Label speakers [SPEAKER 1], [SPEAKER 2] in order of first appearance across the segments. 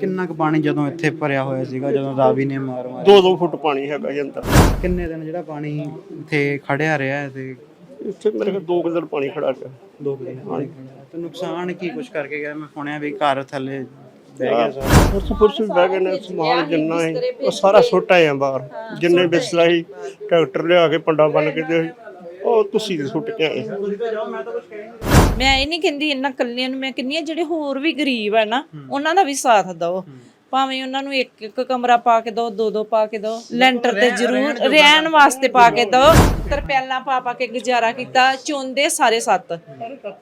[SPEAKER 1] ਕਿੰਨਾ ਕੁ ਪਾਣੀ ਜਦੋਂ ਇੱਥੇ ਭਰਿਆ ਹੋਇਆ ਸੀਗਾ ਜਦੋਂ ਰਾਵੀ ਨੇ ਮਾਰ ਮਾਰੀ?
[SPEAKER 2] ਦੋ ਦੋ ਫੁੱਟ ਪਾਣੀ ਹੈਗਾ ਜੀ ਅੰਦਰ।
[SPEAKER 1] ਕਿੰਨੇ ਦਿਨ ਜਿਹੜਾ ਪਾਣੀ ਇੱਥੇ ਖੜਿਆ ਰਿਹਾ ਹੈ ਤੇ
[SPEAKER 2] ਇੱਥੇ ਮੇਰੇ ਕੋਲ ਦੋ ਕੁ ਦਿਨ ਪਾਣੀ ਖੜਾ ਰਿਹਾ।
[SPEAKER 1] ਦੋ ਕੁ ਦਿਨ ਪਾਣੀ ਖੜਿਆ ਤੇ ਨੁਕਸਾਨ ਕੀ ਕੁਝ ਕਰਕੇ ਗਿਆ? ਮੈਂ ਸੁਣਿਆ ਵੀ ਘਰ ਥੱਲੇ ਬਹਿ ਗਿਆ ਸਾਰਾ।
[SPEAKER 2] ਬਹਿ ਗਏ ਨੇ ਸਮਾਨ ਜਿੰਨਾ ਹੈ ਉਹ ਸਾਰਾ ਸੁੱਟ ਆਏ ਆ ਬਾਹਰ। ਜਿੰਨੇ ਬਿਸਲਾ ਟਰੈਕਟਰ ਲਿਆ ਕੇ ਪੰਡਾ ਬੰਨ ਕੇ ਤੇ ਉਹ ਤੁਸੀਂ ਦੇ ਸੁੱਟ ਕੇ ਆਏ।
[SPEAKER 3] ਮੈਂ ਇਹ ਨਹੀਂ ਕਹਿੰਦੀ ਇੰਨਾ ਕੱਲਿਆਂ ਨੂੰ ਮੈਂ ਕਹਿੰਦੀ ਆ ਜਿਹੜੇ ਹੋਰ ਵੀ ਗਰੀਬ ਆ ਨਾ ਉਹਨਾਂ ਦਾ ਵੀ ਸਾਥ ਦਿਓ। ਭਾਵੇਂ ਉਹਨਾਂ ਨੂੰ ਇੱਕ ਇੱਕ ਕਮਰਾ ਪਾ ਕੇ ਦਿਓ ਦੋ ਦੋ ਪਾ ਕੇ ਦਿਓ ਲੈਂਟਰ ਤੇ ਜ਼ਰੂਰ ਰਹਿਣ ਵਾਸਤੇ ਪਾ ਕੇ ਦਿਓ ਤਰਪੈਲਾਂ ਪਾ ਪਾ ਕੇ ਗੁਜ਼ਾਰਾ ਕੀਤਾ ਚੁੰਦੇ ਸਾਰੇ ਸੱਤ।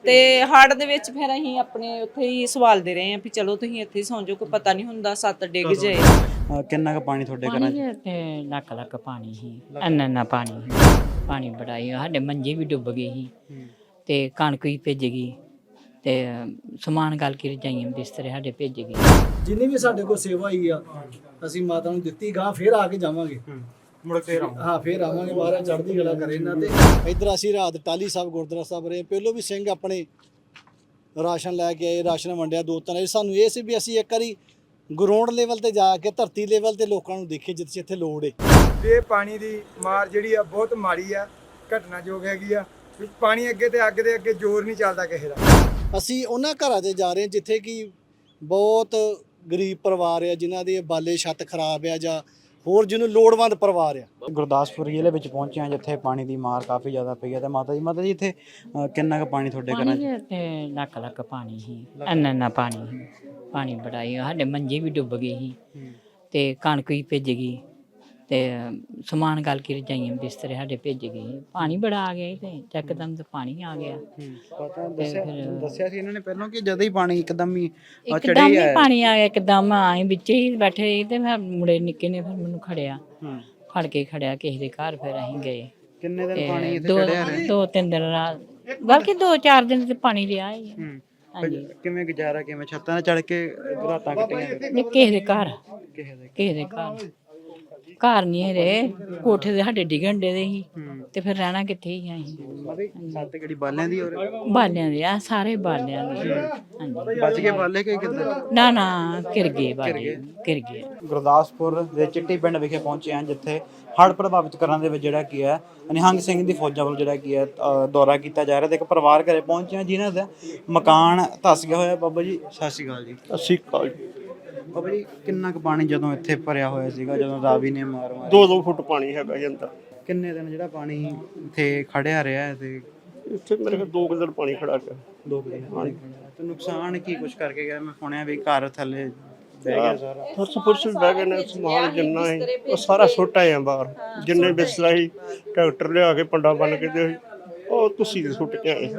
[SPEAKER 3] ਤੇ ਹੜ ਦੇ ਵਿੱਚ ਫਿਰ ਅਸੀਂ ਆਪਣੇ ਉੱਥੇ ਹੀ ਸਵਾਲਦੇ ਰਹੇ ਆ ਵੀ ਚਲੋ ਤੁਸੀਂ ਇੱਥੇ ਹੀ ਸੌਂ ਜਾਓ ਕੋਈ ਪਤਾ ਨਹੀਂ ਹੁੰਦਾ ਸੱਤ ਡਿੱਗ ਜਾਏ
[SPEAKER 1] ਅਹ ਕਿੰਨਾ ਕੁ ਪਾਣੀ ਤੁਹਾਡੇ ਘਰਾਂ 'ਚ
[SPEAKER 4] ਪਾਣੀ ਤੇ ਲੱਖ ਲੱਖ ਪਾਣੀ ਸੀ ਇੰਨਾ ਪਾਣੀ ਸੀ। ਪਾਣੀ ਬੜਾ ਹੀ ਸਾਡੇ ਮੰਜੇ ਵੀ ਡੁੱਬ ਗਏ ਸੀ। ਤੇ ਕਣਕ ਵੀ ਭਿੱਜ ਗਈ ਤੇ ਸਮਾਨ ਗਲ ਕੇ ਰਜਾਈਆਂ ਬਿਸਤਰੇ ਸਾਡੇ ਭਿੱਜ ਗਏ।
[SPEAKER 5] ਜਿੰਨੀ ਵੀ ਸਾਡੇ ਕੋਲ ਸੇਵਾ ਹੀ ਆ ਅਸੀਂ ਮਾਤਾ ਨੂੰ ਦਿੱਤੀ ਗਾਂ ਫੇਰ ਆ ਕੇ ਜਾਵਾਂਗੇ।
[SPEAKER 1] ਮੁੜ ਕੇ ਰਹੋ
[SPEAKER 5] ਹਾਂ ਫੇਰ ਆਵਾਂਗੇ ਮਹਾਰਾਜ ਚੜ੍ਹਦੀ ਕਲਾ ਕਰੇ ਇਹਨਾਂ ਤੇ। ਇੱਧਰ ਅਸੀਂ ਰਾਤ ਟਾਲੀ ਸਾਹਿਬ ਗੁਰਦੁਆਰਾ ਸਾਹਿਬ ਰਹੇ ਪਹਿਲੋਂ ਵੀ ਸਿੰਘ ਆਪਣੇ ਰਾਸ਼ਨ ਲੈ ਕੇ ਆਏ ਰਾਸ਼ਨ ਵੰਡਿਆ ਦੋ ਤਿੰਨ ਸਾਨੂੰ ਇਹ ਸੀ ਵੀ ਅਸੀਂ ਇੱਕ ਵਾਰੀ ਗਰਾਊਂਡ ਲੈਵਲ ਤੇ ਜਾ ਕੇ ਧਰਤੀ ਲੈਵਲ ਤੇ ਲੋਕਾਂ ਨੂੰ ਦੇਖੀਏ ਜਿੱਥੇ ਜਿੱਥੇ ਲੋੜ ਏ।
[SPEAKER 6] ਇਹ ਪਾਣੀ ਦੀ ਮਾਰ ਜਿਹੜੀ ਆ ਬਹੁਤ ਮਾੜੀ ਆ ਘਟਨਾਯੋਗ ਹੈਗੀ ਆ। ਵੀ ਪਾਣੀ ਅੱਗੇ ਤੇ ਅੱਗ ਦੇ ਅੱਗੇ ਜ਼ੋਰ ਨਹੀਂ ਚੱਲਦਾ ਕਿਸੇ ਦਾ।
[SPEAKER 5] ਅਸੀਂ ਉਹਨਾਂ ਘਰਾਂ ਤੇ ਜਾ ਰਹੇ ਹਾਂ ਜਿੱਥੇ ਕਿ ਬਹੁਤ ਗਰੀਬ ਪਰਿਵਾਰ ਆ ਜਿਨ੍ਹਾਂ ਦੇ ਬਾਲੇ ਛੱਤ ਖਰਾਬ ਆ ਜਾਂ ਹੋਰ ਜਿਹਨੂੰ ਲੋੜਵੰਦ ਪਰਿਵਾਰ ਆ।
[SPEAKER 1] ਗੁਰਦਾਸਪੁਰ ਜ਼ਿਲ੍ਹੇ ਵਿੱਚ ਪਹੁੰਚੇ ਹਾਂ ਜਿੱਥੇ ਪਾਣੀ ਦੀ ਮਾਰ ਕਾਫੀ ਜ਼ਿਆਦਾ ਪਈ ਹੈ ਤੇ ਮਾਤਾ ਜੀ ਮਾਤਾ ਜੀ ਇੱਥੇ ਕਿੰਨਾ ਕੁ ਪਾਣੀ ਤੁਹਾਡੇ ਘਰਾਂ 'ਚ?
[SPEAKER 4] ਪਾਣੀ ਤੇ ਲੱਖ ਲੱਖ ਪਾਣੀ ਸੀ ਇੰਨਾ ਇੰਨਾ ਪਾਣੀ ਸੀ। ਪਾਣੀ ਬੜਾ ਹੀ ਸਾਡੇ ਮੰਜੇ ਵੀ ਡੁੱਬ ਗਏ ਸੀ ਤੇ ਕਣਕ ਵੀ ਭਿੱਜ ਗਈ। ਤੇ ਸਮਾਨ ਗਲ ਕੇ ਰਜਾਈਆਂ ਬਿਸਤਰੇ ਸਾਡੇ ਭਿੱਜ ਗਏ ਪਾਣੀ ਬੜਾ ਆ ਗਿਆ ਸੀ ਤੇ ਚੱਕਦਮ ਤੇ ਪਾਣੀ ਆ ਗਿਆ।
[SPEAKER 1] ਪਤਾ ਦੱਸਿਆ ਦੱਸਿਆ ਸੀ ਇਹਨਾਂ ਨੇ ਪਹਿਲਾਂ ਕਿ ਜਦੋਂ ਹੀ ਪਾਣੀ ਇੱਕਦਮ ਹੀ
[SPEAKER 4] ਇੱਕਦਮ ਹੀ ਪਾਣੀ ਆ ਗਿਆ ਇੱਕਦਮ ਆਏ ਵਿੱਚ ਹੀ ਬੈਠੇ ਸੀ ਤੇ ਫਿਰ ਮੁੰਡੇ ਨਿੱਕੇ ਨੇ ਫਿਰ ਮੈਨੂੰ ਖੜਿਆ। ਫੜ ਕੇ ਖੜਿਆ ਕਿਸੇ ਦੇ ਘਰ ਫਿਰ ਅਸੀਂ ਗਏ।
[SPEAKER 1] ਕਿੰਨੇ ਦਿਨ ਪਾਣੀ ਇੱਥੇ ਚੜਿਆ ਰਿਹਾ?
[SPEAKER 4] ਦੋ ਤਿੰਨ ਦਿਨ ਰਾਤ ਬਲਕਿ ਦੋ ਚਾਰ ਦਿਨ ਤੇ ਪਾਣੀ ਰਿਹਾ ਹੀ
[SPEAKER 1] ਕਿਵੇਂ ਗੁਜ਼ਾਰਾ ਕਿਵੇਂ ਛੱਤਾਂ 'ਤੇ ਚੜ ਕੇ ਰਾਤਾਂ ਕੱਟੀਆਂ?
[SPEAKER 4] ਕਿਸੇ ਦੇ ਘਰ।
[SPEAKER 1] ਕਿਸੇ ਦੇ
[SPEAKER 4] ਕਿਸੇ ਦੇ ਘਰ। ਘਰ ਨਹੀਂ ਰਹੇ ਕੋਠੇ ਦੇ ਸਾਡੇ ਡਿਗਣ ਦੇ ਸੀ। ਤੇ ਫਿਰ ਰਹਿਣਾ ਕਿੱਥੇ ਹੀ ਅਸੀਂ?
[SPEAKER 1] ਕਿਹੜੀ ਬਾਲਿਆਂ ਦੀ ਹੋਰ
[SPEAKER 4] ਬਾਲਿਆਂ ਦੇ ਆ ਸਾਰੇ ਬਾਲਿਆਂ ਦੇ। ਹਾਂਜੀ।
[SPEAKER 1] ਬਚ ਕੇ ਬਾਲੇ ਕਿ ਕਿੱਦਾਂ?
[SPEAKER 4] ਨਾ ਨਾ ਕਿਰ ਗਏ ਬਾਲੇ। ਕਿਰ ਗਏ।
[SPEAKER 1] ਗੁਰਦਾਸਪੁਰ ਦੇ ਚਿੱਟੀ ਪਿੰਡ ਵਿਖੇ ਪਹੁੰਚੇ ਹਾਂ ਜਿੱਥੇ ਹੜ੍ਹ ਪ੍ਰਭਾਵਿਤ ਘਰਾਂ ਦੇ ਵਿੱਚ ਜਿਹੜਾ ਕੀ ਹੈ ਨਿਹੰਗ ਸਿੰਘ ਦੀ ਫੌਜਾਂ ਵੱਲੋਂ ਜਿਹੜਾ ਕੀ ਹੈ ਦੌਰਾ ਕੀਤਾ ਜਾ ਰਿਹਾ। ਤੇ ਇੱਕ ਪਰਿਵਾਰ ਘਰੇ ਪਹੁੰਚੇ ਹਾਂ ਜਿਨ੍ਹਾਂ ਦਾ ਮਕਾਨ ਧੱਸ ਗਿਆ ਹੋਇਆ। ਬਾਬਾ ਜੀ ਸਤਿ ਸ਼੍ਰੀ ਅਕਾਲ ਜੀ।
[SPEAKER 2] ਅਸੀਂ ਕਾਲ ਜੀ।
[SPEAKER 1] ਬਾਬਾ ਜੀ ਕਿੰਨਾ ਕੁ ਪਾਣੀ ਜਦੋਂ ਇੱਥੇ ਭਰਿਆ ਹੋਇਆ ਸੀਗਾ ਜਦੋਂ ਰਾਵੀ ਨੇ ਮਾਰ ਮਾਰੀ?
[SPEAKER 2] ਦੋ ਦੋ ਫੁੱਟ ਪਾਣੀ ਹੈਗਾ ਜੀ ਅੰਦਰ।
[SPEAKER 1] ਕਿੰਨੇ ਦਿਨ ਜਿਹੜਾ ਪਾਣੀ ਇੱਥੇ ਖੜਿਆ ਰਿਹਾ ਹੈ ਤੇ
[SPEAKER 2] ਇੱਥੇ ਮੇਰੇ ਕੋਲ ਦੋ ਕੁ ਦਿਨ ਪਾਣੀ ਖੜਾ ਰਿਹਾ।
[SPEAKER 1] ਦੋ ਕੁ ਦਿਨ ਪਾਣੀ ਖੜਿਆ ਤੇ ਨੁਕਸਾਨ ਕੀ ਕੁਝ ਕਰਕੇ ਗਿਆ? ਮੈਂ ਸੁਣਿਆ ਵੀ ਘਰ ਥੱਲੇ ਬਹਿ ਗਿਆ ਸਾਰਾ।
[SPEAKER 2] ਫਰਸ਼ ਫੁਰਸ਼ ਬਹਿ ਗਏ ਨੇ ਸਮਾਨ ਜਿੰਨਾ ਹੈ ਉਹ ਸਾਰਾ ਸੁੱਟ ਆਏ ਆ ਬਾਹਰ। ਜਿੰਨੇ ਬਿਸਲਾ ਸੀ ਟਰੈਕਟਰ ਲਿਆ ਕੇ ਪੰਡਾ ਬੰਨ ਕੇ ਤੇ ਉਹ ਤੁਸੀਂ ਦੇ ਸੁੱਟ ਕੇ ਆਏ।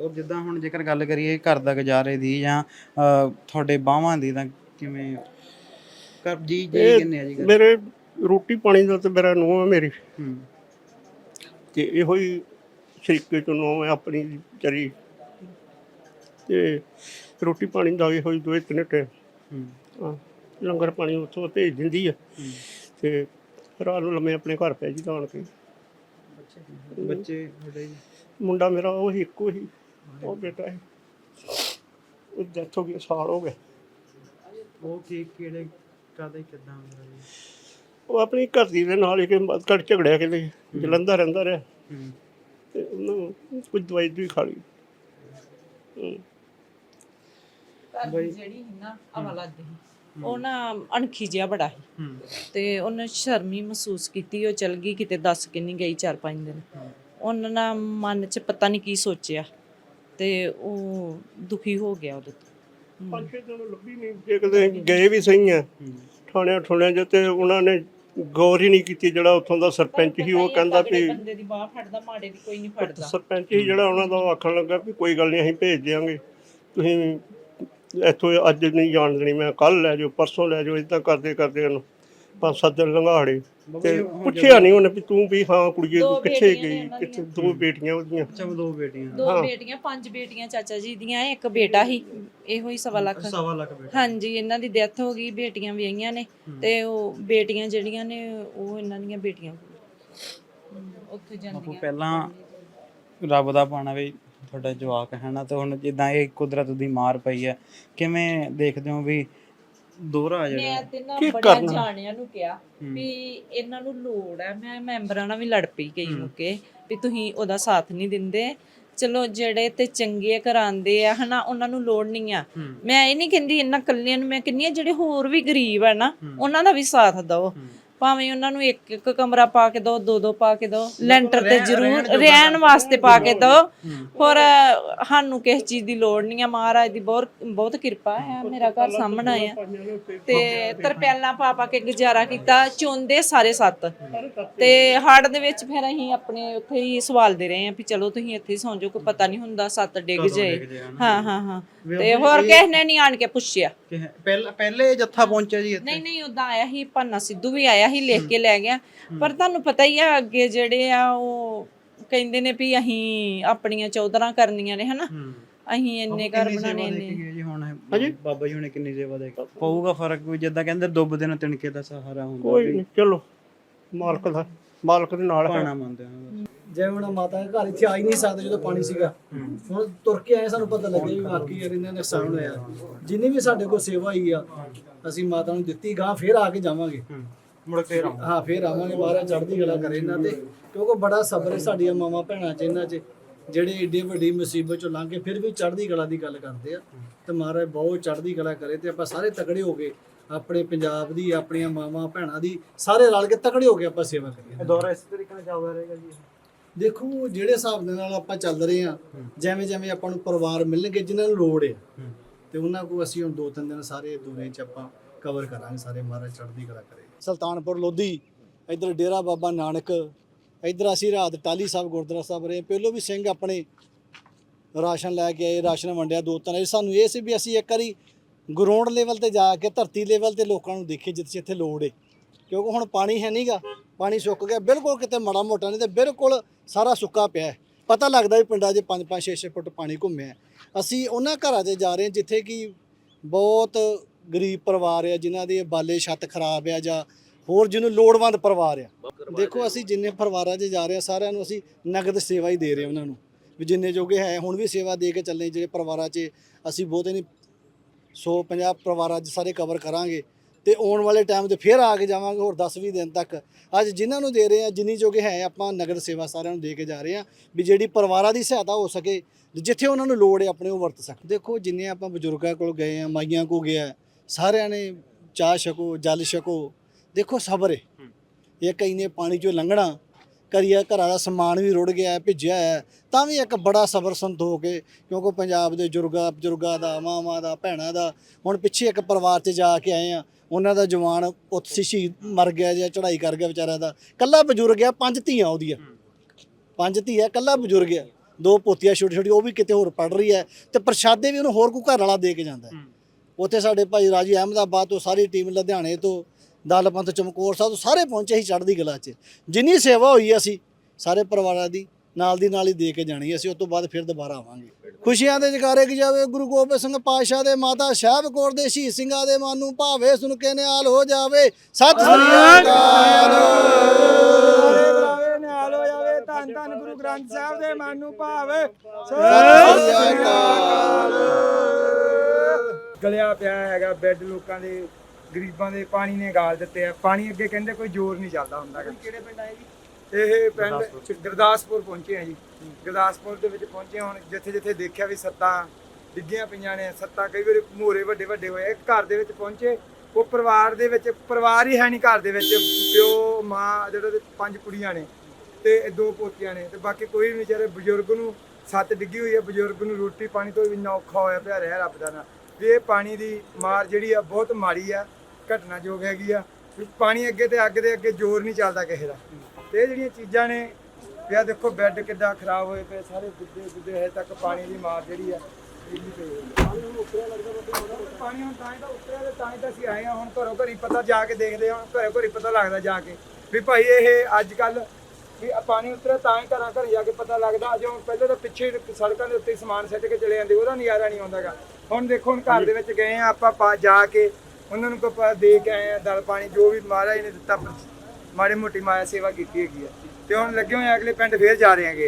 [SPEAKER 1] ਔਰ ਜਿੱਦਾਂ ਹੁਣ ਜੇਕਰ ਗੱਲ ਕਰੀਏ ਘਰ ਦਾ ਗੁਜ਼ਾਰੇ ਦੀ ਜਾਂ ਅਹ, ਤੁਹਾਡੇ ਬਾਹਾਂ ਦੀ ਤਾਂ ਕਿਵੇਂ? ਕਰ ਜੀ ਜੀ
[SPEAKER 2] ਇਹ
[SPEAKER 1] ਕਿੰਨੇ ਆ ਜੀ ਘਰ?
[SPEAKER 2] ਮੇਰੇ ਰੋਟੀ ਪਾਣੀ ਦਾ ਤੇ ਮੇਰਾ ਨੂੰਹ ਹੈ ਮੇਰੀ।
[SPEAKER 1] ਹੂੰ।
[SPEAKER 2] ਤੇ ਇਹੋ ਹੀ ਸ਼ਰੀਕੇ ਚੋਂ ਨੂੰਹ ਹੈ ਆਪਣੀ ਚਰੀ ਤੇ ਰੋਟੀ ਪਾਣੀ ਦਾ ਇਹੋ ਹੀ ਦੋਏ ਤਿੰਨ ਟੇ
[SPEAKER 1] ਹੂੰ।
[SPEAKER 2] ਲੰਗਰ ਪਾਣੀ ਉੱਥੋਂ ਭੇਜ ਦਿੰਦੀ ਹੈ। ਤੇ ਰਾਤ ਨੂੰ ਲੰਮੇ ਆਪਣੇ ਘਰ ਪੈ ਜੀ ਆਣ ਕੇ।
[SPEAKER 1] ਬੱਚੇ ਤੁਹਾਡੇ ਜੀ?
[SPEAKER 2] ਮੁੰਡਾ ਮੇਰਾ ਉਹ ਹੀ ਇੱਕੋ ਹੀ। ਉਹ ਬੇਟਾ ਹੈ। ਉਹ ਡੈਥ ਹੋ ਗਈ ਸਾਲ ਹੋ ਗਿਆ
[SPEAKER 1] ਉਹ ਕੀ ਕਿਹੜੇ ਕਾਦੇ ਕਿਦਾਂ ਹੁੰਦਾ ਜੀ?
[SPEAKER 2] ਉਹ ਆਪਣੀ ਘਰ ਦੀ ਦੇ ਨਾਲ ਹੀ ਕਿ ਕੜ ਝਗੜਿਆ ਕਿਤੇ ਜਲੰਧਰ ਰਹਿੰਦਾ ਰਿਹਾ।
[SPEAKER 1] ਹੂੰ।
[SPEAKER 2] ਤੇ ਉਹਨੂੰ ਕੁਝ ਦਵਾਈ ਦੂਈ ਖਾ ਲਈ। ਹੂੰ।
[SPEAKER 3] ਘਰ ਦੀ ਜਿਹੜੀ ਸੀ ਨਾ ਹਵਾਲਾ ਦੀ ਉਹ ਨਾ ਅਣਖੀ ਜਿਹਾ ਬੜਾ ਸੀ। ਤੇ ਉਹਨੇ ਸ਼ਰਮੀ ਮਹਿਸੂਸ ਕੀਤੀ ਉਹ ਚਲ ਗਈ ਕਿਤੇ ਦੱਸ ਕੇ ਨਹੀਂ ਗਈ ਚਾਰ ਪੰਜ ਦਿਨ। ਉਹਨਾਂ ਨਾ ਮਨ 'ਚ ਪਤਾ ਨਹੀਂ ਕੀ ਸੋਚਿਆ ਤੇ ਉਹ ਦੁਖੀ ਹੋ ਗਿਆ ਉਹਦੇ ਤੋਂ।
[SPEAKER 2] ਪੰਜ ਛੇ ਦਿਨ ਲੱਭੀ ਨਹੀਂ ਜੇ ਕਿਤੇ ਗਏ ਵੀ ਸਹੀ ਆ। ਥਾਣਿਆਂ ਠੋਣਿਆਂ ਚ ਤੇ ਉਹਨਾਂ ਨੇ ਗੌਰ ਹੀ ਨਹੀਂ ਕੀਤੀ ਜਿਹੜਾ ਉੱਥੋਂ ਦਾ ਸਰਪੰਚ ਸੀ ਉਹ ਕਹਿੰਦਾ ਵੀ
[SPEAKER 3] ਬੰਦੇ ਦੀ ਬਾਹ ਫੜਦਾ ਮਾੜੇ ਦੀ ਕੋਈ ਨਹੀਂ ਫੜਦਾ।
[SPEAKER 2] ਸਰਪੰਚ ਹੀ ਜਿਹੜਾ ਉਹਨਾਂ ਦਾ ਆਖਣ ਲੱਗਾ ਵੀ ਕੋਈ ਗੱਲ ਨਹੀਂ ਅਸੀਂ ਭੇਜ ਦਿਆਂਗੇ। ਤੁਸੀਂ ਇੱਥੋਂ ਅੱਜ ਨਹੀਂ ਜਾਣ ਦੇਣੀ ਮੈਂ ਕੱਲ ਲੈ ਜਾਓ ਪਰਸੋਂ ਲੈ ਜਾਓ ਇਦਾਂ ਕਰਦੇ ਕਰਦੇ ਉਹਨੂੰ ਪੰਜ ਸੱਤ ਦਿਨ ਲੰਘਾੜੇ। ਤੇ ਪੁੱਛਿਆ ਨਹੀਂ ਉਹਨੇ ਵੀ ਤੂੰ ਵੀ ਹਾਂ ਕੁੜੀਏ ਤੂੰ ਕਿੱਥੇ ਗਈ? ਕਿੱਥੇ ਦੋ ਬੇਟੀਆਂ ਉਹਦੀਆਂ।
[SPEAKER 1] ਅੱਛਾ ਦੋ ਬੇਟੀਆਂ।
[SPEAKER 3] ਦੋ ਬੇਟੀਆਂ ਪੰਜ ਬੇਟੀਆਂ ਚਾਚਾ ਜੀ ਦੀਆਂ ਇੱਕ ਬੇਟਾ ਹੀ ਇਹੋ ਹੀ ਸਵਾ ਲੱਖ।
[SPEAKER 1] ਸਵਾ ਲੱਖ ਬੇਟੇ।
[SPEAKER 3] ਹਾਂਜੀ ਇਹਨਾਂ ਦੀ ਡੈਥ ਹੋ ਗਈ ਬੇਟੀਆਂ ਵਿਆਹੀਆਂ ਨੇ। ਤੇ ਉਹ ਬੇਟੀਆਂ ਜਿਹੜੀਆਂ ਨੇ ਉਹ ਇਹਨਾਂ ਦੀਆਂ ਬੇਟੀਆਂ। ਉੱਥੇ ਜਾਂਦੀਆਂ
[SPEAKER 1] ਪਹਿਲਾਂ ਰੱਬ ਦਾ ਪਾਣਾ ਵੀ ਤੁਹਾਡਾ ਜਵਾਕ ਹੈ ਨਾ ਤੇ ਹੁਣ ਜਿੱਦਾਂ ਇਹ ਕੁਦਰਤ ਦੀ ਮਾਰ ਪਈ ਹੈ ਕਿਵੇਂ ਦੇਖਦੇ ਹੋ ਵੀ ਦੋਹਰਾ ਜਿਹੜਾ
[SPEAKER 3] ਮੈਂ ਤੇ ਨਾ
[SPEAKER 2] ਕੀ
[SPEAKER 3] ਬੜਿਆਂ
[SPEAKER 2] ਕਰਨਾ?
[SPEAKER 3] ਜਾਣਿਆਂ ਨੂੰ ਕਿਹਾ
[SPEAKER 1] ਹੂੰ।
[SPEAKER 3] ਵੀ ਇਹਨਾਂ ਨੂੰ ਲੋੜ ਹੈ ਮੈਂ ਮੈਂਬਰਾਂ ਨਾਲ ਵੀ ਲੜ ਪਈ ਕਈ ਮੁੱਕੇ ਵੀ ਤੁਸੀਂ ਉਹਦਾ ਸਾਥ ਨਹੀਂ ਦਿੰਦੇ ਚਲੋ ਜਿਹੜੇ ਤੇ ਚੰਗੇ ਕਰਾਉਂਦੇ ਆ ਹਨਾ ਉਹਨਾਂ ਨੂੰ ਲੋੜ ਨਹੀਂ ਆ
[SPEAKER 1] ਹੂੰ।
[SPEAKER 3] ਮੈਂ ਇਹ ਨਹੀਂ ਕਹਿੰਦੀ ਇਹਨਾਂ ਕੱਲਿਆਂ ਨੂੰ ਮੈਂ ਕਹਿੰਦੀ ਆ ਜਿਹੜੇ ਹੋਰ ਵੀ ਗਰੀਬ ਆ ਨਾ ਉਹਨਾਂ ਦਾ ਵੀ ਸਾਥ ਦਿਓ ਭਾਵੇਂ ਉਹਨਾਂ ਨੂੰ ਇੱਕ ਇੱਕ ਕਮਰਾ ਪਾ ਕੇ ਦਿਓ ਦੋ ਦੋ ਪਾ ਕੇ ਦਿਓ ਲੈਂਟਰ ਤੇ ਜ਼ਰੂਰ ਰਹਿਣ ਵਾਸਤੇ ਪਾ ਕੇ ਦਿਓ ਪਰ ਸਾਨੂੰ ਕਿਸੇ ਚੀਜ਼ ਦੀ ਲੋੜ ਨਹੀਂ ਆ। ਮਹਾਰਾਜ ਦੀ ਬਹੁਤ ਬਹੁਤ ਕਿਰਪਾ ਹੈ ਮੇਰਾ ਘਰ ਸਾਹਮਣੇ ਆ ਤੇ ਤਰਪੈਲਾਂ ਪਾ ਪਾ ਕੇ ਗੁਜ਼ਾਰਾ ਕੀਤਾ। ਚੁੰਦੇ ਸਾਰੇ ਸੱਤ। ਤੇ ਹੜ ਦੇ ਵਿੱਚ ਫਿਰ ਅਸੀਂ ਆਪਣੇ ਉੱਥੇ ਹੀ ਸਵਾਲਦੇ ਰਹੇ ਆ ਵੀ ਚਲੋ ਤੁਸੀਂ ਇੱਥੇ ਹੀ ਸੌਂ ਜਾਓ ਕੋਈ ਪਤਾ ਨਹੀਂ ਹੁੰਦਾ ਸੱਤ ਡਿੱਗ ਜਾਏ। ਹਾਂ ਹਾਂ ਹਾਂ। ਤੇ ਹੋਰ ਕਿਸੇ ਨੇ ਨਹੀਂ ਆਣ ਕੇ ਪੁੱਛਿਆ।
[SPEAKER 1] ਪਹਿਲੇ ਪਹਿਲੇ ਜੱਥਾ ਪਹੁੰਚਿਆ ਜੀ ਇੱਥੇ?
[SPEAKER 3] ਨਹੀਂ ਨਹੀਂ ਉਦਾਂ ਆਇਆ ਹੀ ਪਾਨਾ ਸਿੱਧੂ ਵੀ ਆਇਆ ਹੀ ਲਿਖ ਕੇ ਲੈ ਗਿਆ। ਪਰ ਤੁਹਾਨੂੰ ਪਤਾ ਹੀ ਆ ਅੱਗੇ ਜਿਹੜੇ ਆ ਉਹ ਕਹਿੰਦੇ ਨੇ ਵੀ ਅਸੀਂ ਆਪਣੀਆਂ ਚੌਧਰਾਂ ਕਰਨੀਆਂ ਨੇ ਹਨਾ? ਅਸੀਂ ਇੰਨੇ ਘਰ ਬਣਾਣੇ
[SPEAKER 1] ਦੇ ਗਏ ਜੀ ਹੁਣ? ਬਾਬਾ ਜੀ ਹੁਣੇ ਕਿੰਨੀ ਸੇਵਾ ਦੇ ਪਊਗਾ ਫ਼ਰਕ ਵੀ ਜਿੱਦਾਂ ਕਹਿੰਦੇ ਡੁੱਬਦੇ ਨੇ ਤਿਣਕੇ ਦਾ ਸਹਾਰਾ ਹੁੰਦਾ
[SPEAKER 2] ਕੋਈ ਨਹੀਂ ਚਲੋ। ਮਾਲਕ ਦਾ ਮਾਲਕ ਦੇ ਨਾਲ
[SPEAKER 1] ਪਾਣਾ ਮੰਨਦੇ ਹਾਂ
[SPEAKER 5] ਜਿਵੇਂ ਹੁਣ ਮਾਤਾ ਦੇ ਘਰ ਇੱਥੇ ਆ ਹੀ ਨਹੀਂ ਸਕਦੇ ਜਦੋਂ ਪਾਣੀ ਸੀਗਾ ਹੁਣ ਤੁਰ ਕੇ ਆਏ ਸਾਨੂੰ ਪਤਾ ਲੱਗਿਆ ਵੀ ਵਾਕਈ ਯਾਰ ਇਹਨਾਂ ਦਾ ਨੁਕਸਾਨ ਹੋਇਆ। ਜਿੰਨੀ ਵੀ ਸਾਡੇ ਕੋਲ ਸੇਵਾ ਹੋਈ ਆ ਅਸੀਂ ਮਾਤਾ ਨੂੰ ਦਿੱਤੀ ਗਾਂ ਫੇਰ ਆ ਕੇ ਜਾਵਾਂਗੇ।
[SPEAKER 1] ਮੁੜ ਕੇ ਆਉਂ
[SPEAKER 5] ਹਾਂ ਫੇਰ ਆਵਾਂਗੇ ਮਹਾਰਾਜ ਚੜ੍ਹਦੀ ਕਲਾ ਕਰੇ ਇਹਨਾਂ ਤੇ ਕਿਉਂਕਿ ਬੜਾ ਸਬਰ ਹੈ ਸਾਡੀਆਂ ਮਾਵਾਂ ਭੈਣਾਂ ਚ ਇਹਨਾਂ ਚ ਜਿਹੜੇ ਏਡੀ ਵੱਡੀ ਮੁਸੀਬਤ ਚੋਂ ਲੰਘ ਕੇ ਫਿਰ ਵੀ ਚੜ੍ਹਦੀ ਕਲਾ ਦੀ ਗੱਲ ਕਰਦੇ ਆ। ਤੇ ਮਹਾਰਾਜ ਬਹੁਤ ਚੜ੍ਹਦੀ ਕਲਾ ਕਰੇ ਤੇ ਆਪਾਂ ਸਾਰੇ ਤਕੜੇ ਹੋ ਗਏ ਆਪਣੇ ਪੰਜਾਬ ਦੀ ਆਪਣੀਆਂ ਮਾਵਾਂ ਭੈਣਾਂ ਦੀ ਸਾਰੇ ਰਲ ਕੇ ਤਕੜੇ ਹੋ ਕੇ ਆਪਾਂ ਸੇਵਾ ਕਰੀਏ।
[SPEAKER 1] ਦੌਰਾ ਇਸ ਤਰੀਕੇ ਨਾਲ ਚੱਲਦਾ ਰਹੇਗਾ ਜੀ।
[SPEAKER 5] ਦੇਖੋ ਜਿਹੜੇ ਹਿਸਾਬ ਦੇ ਨਾਲ ਆਪਾਂ ਚੱਲ ਰਹੇ ਆ ਜਿਵੇਂ ਜਿਵੇਂ ਆਪਾਂ ਨੂੰ ਪਰਿਵਾਰ ਮਿਲਣਗੇ ਜਿਨ੍ਹਾਂ ਨੂੰ ਲੋੜ ਆ ਤੇ ਉਹਨਾਂ ਕੋ ਅਸੀਂ ਹੁਣ ਦੋ ਤਿੰਨ ਦਿਨ ਸਾਰੇ ਦੂਰੇ ਚ ਆਪਾਂ ਕਵਰ ਕਰਾਂਗੇ ਸਾਰੇ ਮਹਾਰਾਜ ਚੜ੍ਹਦੀ ਕਲਾ ਕਰੇ। ਸੁਲਤਾਨਪੁਰ ਲੋਧੀ, ਇੱਧਰ ਡੇਰਾ ਬਾਬਾ ਨਾਨਕ, ਇੱਧਰ ਅਸੀਂ ਰਾਤ ਟਾਲੀ ਸਾਹਿਬ, ਗੁਰਦੁਆਰਾ ਸਾਹਿਬ ਰਹੇ ਪਹਿਲੋਂ ਵੀ ਸਿੰਘ ਆਪਣੇ ਰਾਸ਼ਨ ਲੈ ਕੇ ਆਏ, ਰਾਸ਼ਨ ਵੰਡਿਆ ਦੋ ਤਿੰਨ ਸਾਨੂੰ ਇਹ ਸੀ ਵੀ ਅਸੀਂ ਇੱਕ ਵਾਰੀ ਗਰਾਊਂਡ ਲੈਵਲ ਤੇ ਜਾ ਕੇ, ਧਰਤੀ ਲੈਵਲ ਤੇ ਲੋਕਾਂ ਨੂੰ ਦੇਖੀਏ, ਜਿੱਥੇ ਜਿੱਥੇ ਲੋੜ ਏ। ਕਿਉਂਕਿ ਹੁਣ ਪਾਣੀ ਹੈ ਨਹੀਂਗਾ ਪਾਣੀ ਸੁੱਕ ਗਿਆ। ਬਿਲਕੁਲ ਕਿਤੇ ਮਾੜਾ ਮੋਟਾ ਨਹੀਂ ਤੇ ਬਿਲਕੁਲ ਸਾਰਾ ਸੁੱਕਾ ਪਿਆ ਪਤਾ ਲੱਗਦਾ ਵੀ ਪਿੰਡਾਂ 'ਚ 5 5 6 6 ਫੁੱਟ ਪਾਣੀ ਘੁੰਮਿਆ ਅਸੀਂ ਉਹਨਾਂ ਘਰਾਂ 'ਤੇ ਜਾ ਰਹੇ ਹਾਂ, ਜਿੱਥੇ ਕਿ ਬਹੁਤ ਗਰੀਬ ਪਰਿਵਾਰ ਆ, ਜਿਨ੍ਹਾਂ ਦੇ ਬਾਲੇ ਛੱਤ ਖਰਾਬ ਆ ਜਾਂ ਹੋਰ ਜਿਹਨੂੰ ਲੋੜਵੰਦ ਪਰਿਵਾਰ ਆ। ਦੇਖੋ, ਅਸੀਂ ਜਿੰਨੇ ਪਰਿਵਾਰਾਂ 'ਚ ਜਾ ਰਹੇ ਹਾਂ, ਸਾਰਿਆਂ ਨੂੰ ਅਸੀਂ ਨਗਦ ਸੇਵਾ ਹੀ ਦੇ ਰਹੇ ਉਹਨਾਂ ਨੂੰ। ਵੀ ਜਿੰਨੇ ਜੋਗੇ ਹੈ, ਹੁਣ ਵੀ ਸੇਵਾ ਦੇ ਕੇ ਚੱਲੇ ਜਿਹੜੇ ਪਰਿਵਾਰਾਂ 'ਚ ਅਸੀਂ ਬਹੁਤੇ ਨਹੀਂ 150 ਪਰਿਵਾਰਾਂ 'ਚ ਸਾਰੇ ਕਵਰ ਕਰਾਂਗੇ ਤੇ ਆਉਣ ਵਾਲੇ ਟਾਈਮ ਤੇ ਫਿਰ ਆ ਕੇ ਜਾਵਾਂਗੇ, ਹੋਰ 10-20 ਦਿਨ ਤੱਕ। ਅੱਜ ਜਿਨ੍ਹਾਂ ਨੂੰ ਦੇ ਰਹੇ ਆ ਜਿੰਨੀ ਜੋਗੇ ਹੈ, ਆਪਾਂ ਨਗਦ ਸੇਵਾ ਸਾਰਿਆਂ ਨੂੰ ਦੇ ਕੇ ਜਾ ਰਹੇ ਆ ਵੀ ਜਿਹੜੀ ਪਰਿਵਾਰਾਂ ਦੀ ਸਹਾਇਤਾ ਹੋ ਸਕੇ, ਜਿੱਥੇ ਉਹਨਾਂ ਨੂੰ ਲੋੜ ਹੈ, ਆਪਣੇ ਉਹ ਵਰਤ ਸਕਣ। ਦੇਖੋ, ਜਿੰਨੇ ਆਪਾਂ ਬਜ਼ੁਰਗਾਂ ਕੋਲ ਗਏ ਆ ਮਾਈਆਂ ਕੋ ਗਿਆ ਸਾਰਿਆਂ ਨੇ ਚਾਹ ਛਕੋ ਜਲ ਛਕੋ। ਦੇਖੋ ਸਬਰ ਹੈ। ਇਹ ਕਈ ਨੇ ਪਾਣੀ ਚੋਂ ਲੰਘਣਾ ਕਰੀਆ ਘਰਾਂ ਦਾ ਸਮਾਨ ਵੀ ਰੁੜ ਗਿਆ ਹੈ, ਭਿੱਜਿਆ ਹੈ ਤਾਂ ਵੀ ਇੱਕ ਬੜਾ ਸਬਰ ਸੰਤੋਖ ਹੈ ਕਿਉਂਕਿ ਪੰਜਾਬ ਦੇ ਜੁਰਗਾ ਬਜ਼ੁਰਗਾਂ ਦਾ ਮਾਵਾਂ ਦਾ ਭੈਣਾਂ ਦਾ ਹੁਣ ਪਿੱਛੇ ਇੱਕ ਪਰਿਵਾਰ 'ਚ ਜਾ ਕੇ ਆਏ ਆ ਉਹਨਾਂ ਦਾ ਜਵਾਨ ਉੱਥੇ ਸ਼ਹੀਦ ਮਰ ਗਿਆ ਜਾਂ ਚੜ੍ਹਾਈ ਕਰ ਗਿਆ ਵਿਚਾਰਾ ਦਾ। ਕੱਲਾ ਬਜ਼ੁਰਗ ਆ ਪੰਜ ਧੀਆਂ ਉਹਦੀਆਂ। ਪੰਜ ਧੀਆ ਕੱਲਾ ਬਜ਼ੁਰਗ ਆ। ਦੋ ਪੋਤੀਆਂ ਛੋਟੀ ਛੋਟੀ ਉਹ ਵੀ ਕਿਤੇ ਹੋਰ ਪੜ ਰਹੀ ਹੈ ਤੇ ਪ੍ਰਸ਼ਾਦੇ ਵੀ ਉਹਨੂੰ ਹੋਰ ਕੋਈ ਘਰ ਵਾਲਾ ਦੇ ਕੇ ਜਾਂਦਾ ਹੈ। ਉੱਥੇ ਸਾਡੇ ਭਾਈ ਰਾਜੀ ਅਹਿਮਦਾਬਾਦ ਤੋਂ ਸਾਰੀ ਟੀਮ ਲੁਧਿਆਣੇ ਤੋਂ ਦਲਪੰਥ ਚਮਕੌਰ ਸਾਹਿਬ ਤੋਂ ਸਾਰੇ ਪਹੁੰਚੇ ਸੀ ਚੜ੍ਹਦੀ ਕਲਾ 'ਚ। ਜਿੰਨੀ ਸੇਵਾ ਹੋਈ ਅਸੀਂ ਸਾਰੇ ਪਰਿਵਾਰਾਂ ਦੀ ਨਾਲ ਦੀ ਨਾਲ ਹੀ ਦੇ ਕੇ ਜਾਣੀ। ਅਸੀਂ ਉਸ ਤੋਂ ਬਾਅਦ ਫਿਰ ਦੁਬਾਰਾ ਆਵਾਂਗੇ। ਖੁਸ਼ੀਆਂ ਦੇ ਜਕਾਰੇ ਕੀ ਜਾਵੇ ਗੁਰੂ ਗੋਬਿੰਦ ਸਿੰਘ ਪਾਤਸ਼ਾਹ ਦੇ ਮਾਤਾ ਸਾਹਿਬ ਕੌਰ ਦੇ ਸ਼ਹੀਦ ਸਿੰਘਾਂ ਦੇ ਮਨ ਨੂੰ ਭਾਵੇ ਸੁਣ ਕੇ ਨਿਹਾਲ ਹੋ ਜਾਵੇ। ਸਤਿ ਸ੍ਰੀ ਅਕਾਲ।
[SPEAKER 6] ਨਿਹਾਲ ਹੋ ਜਾਵੇ ਧੰਨ ਧੰਨ ਗੁਰੂ ਗ੍ਰੰਥ ਸਾਹਿਬ ਦੇ ਮਨ ਨੂੰ ਭਾਵੇ।
[SPEAKER 5] ਸਤਿ ਸ੍ਰੀ ਅਕਾਲ।
[SPEAKER 6] ਗਲਿਆ ਪਿਆ ਹੈਗਾ ਬੈੱਡ ਲੋਕਾਂ ਦੇ ਗਰੀਬਾਂ ਦੇ ਪਾਣੀ ਨੇ ਗਾਲ ਦਿੱਤੇ ਆ। ਪਾਣੀ ਅੱਗੇ ਕਹਿੰਦੇ ਕੋਈ ਜ਼ੋਰ ਨਹੀਂ ਚੱਲਦਾ ਹੁੰਦਾ ਕਿਹੜੇ ਪਿੰਡ ਆਏ ਜੀ? ਇਹ ਪਿੰਡ ਗੁਰਦਾਸਪੁਰ। ਪਹੁੰਚੇ ਆ ਜੀ। ਗੁਰਦਾਸਪੁਰ ਦੇ ਵਿੱਚ ਪਹੁੰਚੇ ਹੁਣ ਜਿੱਥੇ ਜਿੱਥੇ ਦੇਖਿਆ ਵੀ ਸੱਤਾਂ ਡਿੱਗੀਆਂ ਪਈਆਂ ਨੇ ਸੱਤਾਂ ਕਈ ਵਾਰੀ ਮੋਰੇ ਵੱਡੇ ਵੱਡੇ ਹੋਏ ਇੱਕ ਘਰ ਦੇ ਵਿੱਚ ਪਹੁੰਚੇ ਉਹ ਪਰਿਵਾਰ ਦੇ ਵਿੱਚ ਪਰਿਵਾਰ ਹੀ ਹੈ ਨਹੀਂ ਘਰ ਦੇ ਵਿੱਚ। ਪਿਓ ਮਾਂ ਜਿਹੜੇ ਉਹਦੇ ਪੰਜ ਕੁੜੀਆਂ ਨੇ ਤੇ ਇਹ ਦੋ ਪੋਤੀਆਂ ਨੇ। ਤੇ ਬਾਕੀ ਕੋਈ ਵੀ ਵਿਚਾਰੇ ਬਜ਼ੁਰਗ ਨੂੰ ਸੱਤ ਡਿੱਗੀ ਹੋਈ ਹੈ ਬਜ਼ੁਰਗ ਨੂੰ ਰੋਟੀ ਪਾਣੀ ਤੋਂ ਵੀ ਇੰਨਾ ਔਖਾ ਹੋਇਆ ਪਿਆ ਰਿਹਾ ਰੱਬ ਦਾ ਨਾ। ਵੀ ਇਹ ਪਾਣੀ ਦੀ ਮਾਰ ਜਿਹੜੀ ਆ ਬਹੁਤ ਮਾੜੀ ਆ, ਘਟਨਾਯੋਗ ਹੈਗੀ ਆ ਵੀ ਪਾਣੀ ਅੱਗੇ ਤੇ ਅੱਗ ਦੇ ਅੱਗੇ ਜ਼ੋਰ ਨਹੀਂ ਚੱਲਦਾ ਕਿਸੇ ਦਾ। ਤੇ ਇਹ ਜਿਹੜੀਆਂ ਚੀਜ਼ਾਂ ਨੇ ਵੀ ਆਹ ਦੇਖੋ ਬੈੱਡ ਕਿੱਦਾਂ ਖਰਾਬ ਹੋਏ ਪਏ, ਸਾਰੇ ਗੁੱਦੇ ਗੁੱਦੇ ਹਜੇ ਤੱਕ ਪਾਣੀ ਦੀ ਮਾਰ ਜਿਹੜੀ ਆ ਇੰਨੀ ਪਾਣੀ ਹੁਣ ਉੱਤਰਿਆ ਲੱਗਦਾ ਤਾਂ ਹੀ ਤਾਂ ਉੱਤਰਿਆ ਤੇ ਤਾਂ ਹੀ ਤਾਂ ਅਸੀਂ ਆਏ ਆ, ਹੁਣ ਘਰੋਂ ਘਰੀ ਪਤਾ ਜਾ ਕੇ ਦੇਖਦੇ ਆ, ਘਰੋਂ ਘਰੀ ਪਤਾ ਲੱਗਦਾ ਜਾ ਕੇ ਵੀ ਭਾਈ ਇਹ ਅੱਜ ਕੱਲ ਵੀ ਆਹ ਪਾਣੀ ਉਤਰਿਆ ਤਾਂ ਹੀ ਘਰਾਂ ਘਰ ਜਾ ਕੇ ਪਤਾ ਲੱਗਦਾ। ਜੋ ਪਹਿਲੇ ਤਾਂ ਪਿੱਛੇ ਸੜਕਾਂ ਦੇ ਉੱਤੇ ਹੀ ਸਮਾਨ ਸਿੱਟ ਕੇ ਚਲੇ ਜਾਂਦੇ, ਉਹਦਾ ਨਜ਼ਾਰਾ ਨਹੀਂ ਆਉਂਦਾਗਾ। ਹੁਣ ਦੇਖੋ, ਹੁਣ ਘਰ ਦੇ ਵਿੱਚ ਗਏ ਆ ਆਪਾਂ ਪਾ ਜਾ ਕੇ ਉਹਨਾਂ ਨੂੰ ਕੋਈ ਦੇ ਕੇ ਆਏ ਆ ਦਲ ਪਾਣੀ, ਜੋ ਵੀ ਮਹਾਰਾਜ ਨੇ ਦਿੱਤਾ ਮਾੜੀ ਮੋਟੀ ਮਾਇਆ ਸੇਵਾ ਕੀਤੀ ਹੈਗੀ ਆ। ਤੇ ਹੁਣ ਲੱਗੇ ਹੋਏ ਆ, ਅਗਲੇ ਪਿੰਡ ਫੇਰ ਜਾ ਰਹੇ ਹੈਗੇ ਆ।